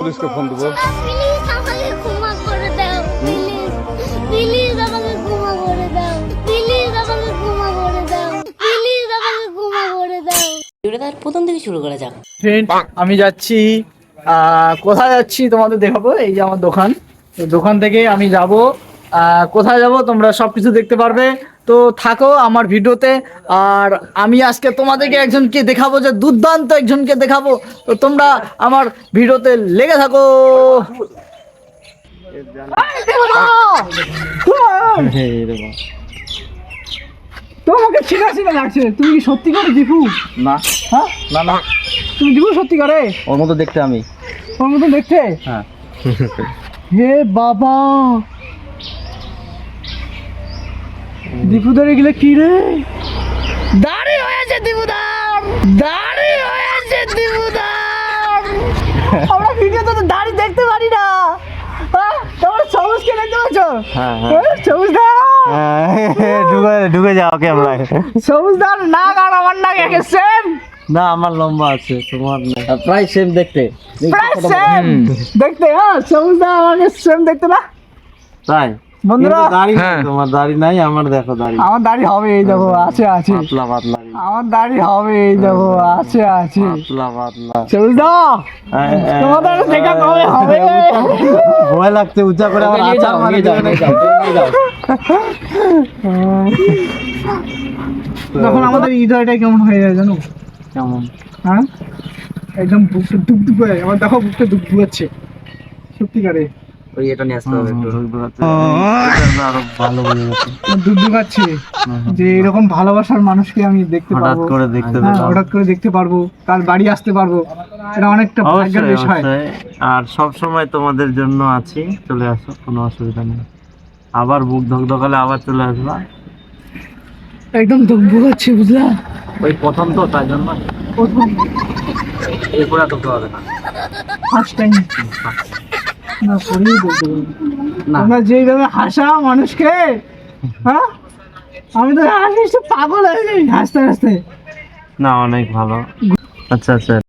পুলিশকে ফোন দেবো? প্লিজ আমাকে ক্ষমা করে দাও প্লিজ প্লিজ আমাকে ক্ষমা করে দাও প্লিজ আমাকে ক্ষমা করে দাও প্লিজ আমাকে ক্ষমা করে দাও। ভিডিওটা তার প্রথম থেকে শুরু করা যাক। আমি যাচ্ছি কোথায় যাচ্ছি তোমাদের দেখাবো? এই যে আমার দোকান। তো দোকান থেকে আমি যাব। কোথায় যাব তোমরা সবকিছু দেখতে পারবে। তো থাকো আমার ভিডিওতে আর আমি আজকে তোমাদেরকে একজনকে দেখাবো যে দুর্দান্ত একজনকে দেখাবো। তো তোমরা আমার ভিডিওতে লেগে থাকো। তোমাকে ছিনা ছিনা লাগছে। তুমি কি সত্যি করে দীপু না। হ্যাঁ? না না। তুমি দীপু সত্যি করে? ওর মতো দেখতে আমি। ওর মতো দেখতে? হ্যাঁ। হে বাবা! দীপুদার এগুলো কি রে? দাড়ি হয়েছে দীপুদার! দাড়ি হয়েছে দীপুদার! আমরা ভিডিওতে তো দাড়ি দেখতে পারি না। হ্যাঁ? তোমরা সবুজ কে দেখতে পাচ্ছ? হ্যাঁ হ্যাঁ, সবুজ দা ঢুকে ঢুকে যাও ক্যামেরায় সবুজ দার নাক আর আমার নাক একে সেম না আমার লম্বা আছে তোমার না। প্রায় সেম দেখতে। প্রায় সেম দেখতে হ্যাঁ সবুজ দা আমাকে সেম দেখতে না? তাই? বন্ধুরা দাড়ি তোমার দাড়ি নাই আমার দেখো দাড়ি। আমার দাড়ি হবে এই দেখো আছে আছে। পাতলা পাতলা আমার দাড়ি হবে এই দেখো আছে আছে। পাতলা পাতলা। সবুজ দা। তোমাদের দেখা কবে হবে? ভয় লাগছে উঁচা করে আমার আচার মারি দেবে তখন আমাদের হৃদয়টা কেমন হয়ে যায় জানো? কেমন? হ্যাঁ? একদম বুকটা ডুব ডুব করে আমার দেখো বুকটা ডুব ডুবাচ্ছে সত্যিকারে। ওই এটা নিয়ে আসতে হবে একটু। ভালো বোঝা যাচ্ছে ডুব ডুবাচ্ছে যে এরকম ভালোবাসার মানুষকে আমি দেখতে হঠাৎ করে দেখতে হ্যাঁ হঠাৎ করে দেখতে পারব তার বাড়ি আসতে পারব। এটা অনেকটা ভাগ্যের বিষয়। আর সব সময় তোমাদের জন্য আছি। চলে আসো কোনো অসুবিধা নেই। আবার বুক ধকধকালে আবার চলে আসবা। একদম ডুব ডুবাচ্ছে বুঝলা? ওই প্রথম তো তাই জন্য। প্রথম। এরপরে ঢুকতে হবে না। ফার্স্ট টাইম না পরেই বলতে পারব তোমরা যেইভাবে হাসা মানুষকে হ্যাঁ? আমি তো হাসি পাগল হয়ে যাই হাসতে হাসতে। না অনেক ভালো। আচ্ছা আচ্ছা।